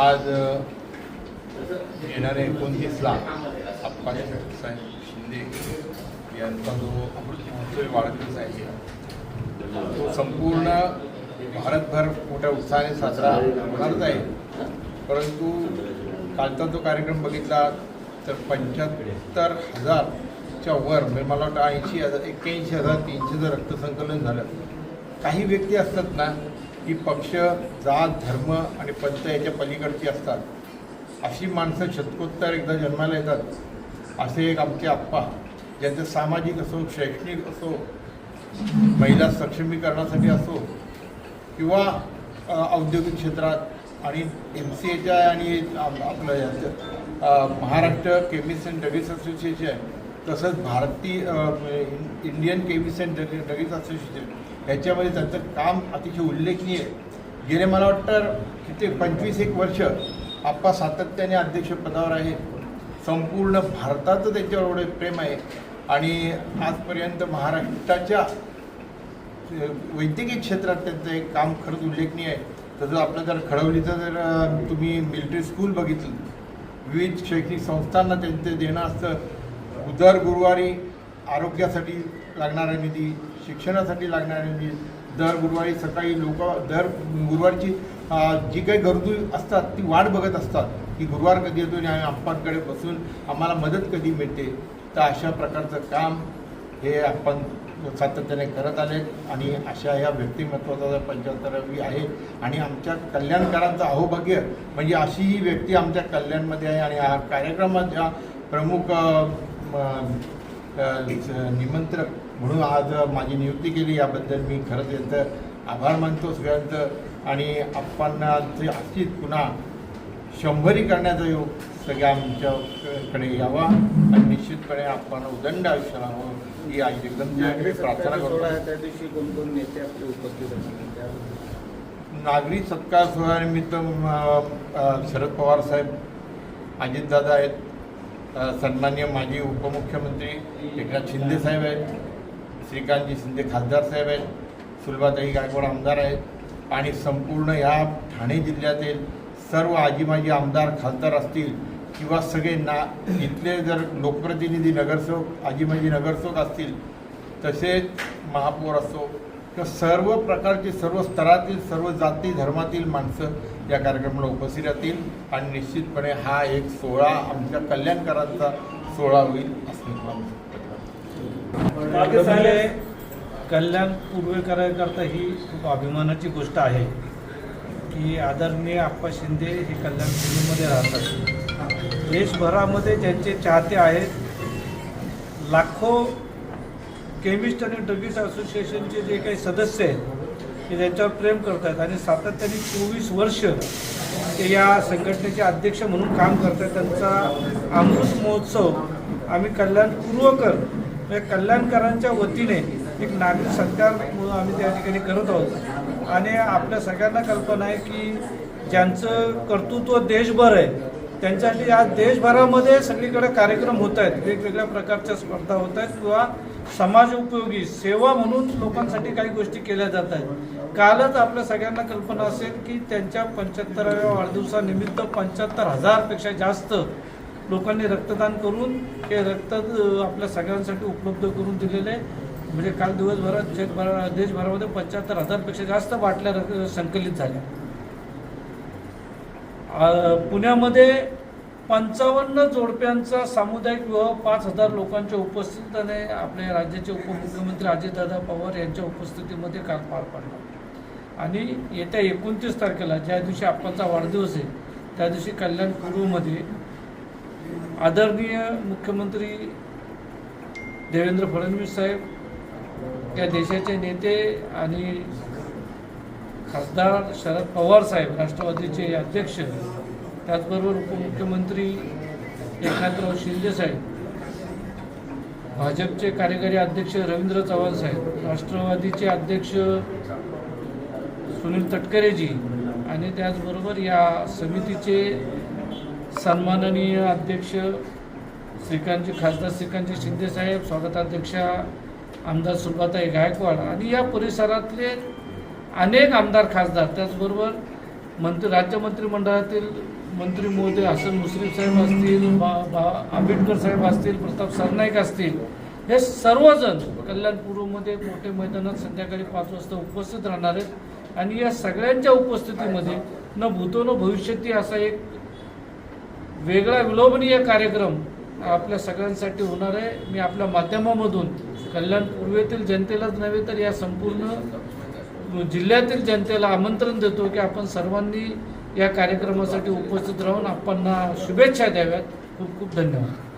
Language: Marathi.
आज येणारे येणाऱ्या एकोणतीसला अप्पासाहेब शिंदे यांचा जो अमृत महोत्सवी वाढदिवस आहे तो संपूर्ण भारतभर मोठ्या उत्साहाने साजरा होणारच आहे. परंतु कालचा जो कार्यक्रम बघितला तर पंच्याहत्तर हजारच्या वर म्हणजे मला वाटतं ऐंशी हजार एक्क्याऐंशी हजार तीनशेचं रक्तसंकलन झालं. काही व्यक्ती असतात ना की पक्ष जात धर्म आणि पंथ याच्या पलीकडची असतात. अशी माणसं शतकोत्तर एकदा जन्माला येतात. असे एक आमचे आप्पा ज्यांचं सामाजिक असो शैक्षणिक असो महिला सक्षमीकरणासाठी असो किंवा औद्योगिक क्षेत्रात आणि एम सी एच्या आणि आपलं याचं Maharashtra chemist and druggist association तसंच भारतीय Indian chemist and drug druggist association ह्याच्यामध्ये त्यांचं काम अतिशय उल्लेखनीय. गेले मला वाटतं किती पंचवीस एक वर्ष आप्पा सातत्याने अध्यक्षपदावर आहे संपूर्ण भारताचं त्यांच्यावर एवढं प्रेम आहे. आणि आजपर्यंत महाराष्ट्राच्या वैद्यकीय क्षेत्रात त्यांचं एक काम खरंच उल्लेखनीय आहे. तसं आपलं जर खडवलीचं जर तुम्ही मिलिटरी स्कूल बघितलं विविध शैक्षणिक संस्थांना त्यांचं देणं असतं दर गुरुवारी आरोग्यासाठी लागणारा निधी शिक्षणासाठी लागणारा निधी दर गुरुवारी सकाळी लोक दर गुरुवारची जी काही गरजू असतात ती वाट बघत असतात की गुरुवार कधी येतो आणि आम्ही आप्पांकडे बसून आम्हाला मदत कधी मिळते. तर अशा प्रकारचं काम हे आपण सातत्याने करत आले आणि अशा ह्या व्यक्तिमत्वाचा पंच्याहत्तरावी आहे आणि आमच्या कल्याणकारांचं अहोभाग्य म्हणजे अशी ही व्यक्ती आमच्या कल्याणमध्ये आहे आणि हा कार्यक्रमाच्या प्रमुख निमंत्रक. म्हणून आज माझी नियुक्ती केली याबद्दल मी खरंच यांचं आभार मानतो सगळ्यांचं. आणि आपणना जे अशीच पुन्हा शंभरी करण्याचा योग सगळ्या आमच्याकडे यावा. आणि निश्चितपणे आपण उदंड आयुष्य लावावं ही आई जगदंबेकडे प्रार्थना करतो. आहे त्या दिवशी कोण कोण नेते आपले उपस्थित असतील नागरी सत्कार सोहळ्यानिमित्त शरद पवार साहेब अजितदादा आहेत. सन्मान्य माजी उपमुख्यमंत्री एकनाथ शिंदे साहेब आहेत श्रीकांतजी शिंदे खासदार साहेब आहेत सुलभाताई गायकवाड आमदार आहेत. आणि संपूर्ण या ठाणे जिल्ह्यातील सर्व आजीमाजी आमदार खासदार असतील किंवा सगळे ना इथले जर लोकप्रतिनिधी नगरसेवक आजीमाजी नगरसेवक असतील तसेच महापौर असो किंवा सर्व प्रकारचे सर्व स्तरातील सर्व जाती धर्मातील माणसं या कार्यक्रमाला उपस्थित राहतील. आणि निश्चितपणे हा एक सोहळा आमच्या कल्याणकारांचा सोहळा होईल असं कल्याण पूर्वे आपले कल्याण पूर्वेकरांकरता ही खूप अभिमानाची गोष्ट आहे की आदरणीय आप्पा शिंदे हे कल्याण पूर्वेमध्ये राहतात. देशभरामध्ये ज्यांचे चाहते आहेत लाखो केमिस्ट आणि ड्रगिस्ट असोसिएशनचे जे काही सदस्य आहेत ते त्यांच्यावर प्रेम करत आहेत आणि सातत्याने चोवीस वर्ष ते या संघटनेचे अध्यक्ष म्हणून काम करत आहेत त्यांचा अमृत महोत्सव आम्ही कल्याण पूर्वकर म्हणजे कल्याणकरांच्या वतीने एक नागरिक सत्कार म्हणून आम्ही त्या ठिकाणी करत आहोत. आणि आपल्या सगळ्यांना कल्पना आहे की ज्यांचं कर्तृत्व देशभर आहे त्यांच्यासाठी आज देशभरामध्ये सगळीकडे कार्यक्रम होत आहेत वेगवेगळ्या प्रकारच्या स्पर्धा होत आहेत किंवा समाज उपयोगी सेवा म्हणून लोकांसाठी काही गोष्टी केल्या जात आहेत कालच आपल्या सगळ्यांना कल्पना असेल की त्यांच्या पंच्याहत्तराव्या वाढदिवसानिमित्त पंच्याहत्तर हजारपेक्षा जास्त लोकांनी रक्तदान करून हे रक्त आपल्या सगळ्यांसाठी उपलब्ध करून दिलेले आहे. म्हणजे काल दिवसभरात जगभरा देशभरामध्ये पंच्याहत्तर हजारपेक्षा जास्त बाटल्या संकलित झाल्या पुण्यामध्ये पंचावन्न जोडप्यांचा सामुदायिक विवाह पाच हजार लोकांच्या उपस्थितीने आपल्या राज्याचे उपमुख्यमंत्री अजितदादा पवार यांच्या उपस्थितीमध्ये काल पार पडला. आणि येत्या एकोणतीस तारखेला ज्या दिवशी आपणचा वाढदिवस आहे त्या दिवशी कल्याण पूर्वमध्ये आदरणीय मुख्यमंत्री देवेंद्र फडणवीस साहेब या देशाचे नेते आणि खासदार शरद पवार साहेब राष्ट्रवादीचे अध्यक्ष त्याचबरोबर उपमुख्यमंत्री एकनाथराव शिंदे साहेब भाजपचे कार्यकारी अध्यक्ष रवींद्र चव्हाण साहेब राष्ट्रवादीचे अध्यक्ष सुनील तटकरेजी आणि त्याचबरोबर या समितीचे सन्माननीय अध्यक्ष श्रीकांतजी खासदार श्रीकांतजी शिंदे साहेब स्वागताध्यक्षा आमदार सुलभाताई गायकवाड आणि या परिसरातले अनेक आमदार खासदार त्याचबरोबर मंत्री राज्य मंत्रिमंडळातील मंत्री महोदय हसन मुश्रीफ साहेब असतील बा बा आंबेडकर साहेब असतील प्रताप सरनाईक असतील हे सर्वजण कल्याणपूर्वमध्ये मोठे मैदानात संध्याकाळी पाच वाजता उपस्थित राहणार आहेत. आणि या सगळ्यांच्या उपस्थितीमध्ये न भूतो न भविष्यती असा एक वेगळा विलोभनीय कार्यक्रम आपल्या सगळ्यांसाठी होणार आहे. मी आपल्या माध्यमामधून कल्याण पूर्वेतील जनतेलाच नव्हे तर या संपूर्ण जिल्ह्यातील जनतेला आमंत्रण देतो की आपण सर्वांनी या कार्यक्रमासाठी उपस्थित राहून आपण शुभेच्छा द्याव्यात. खूप खूप धन्यवाद.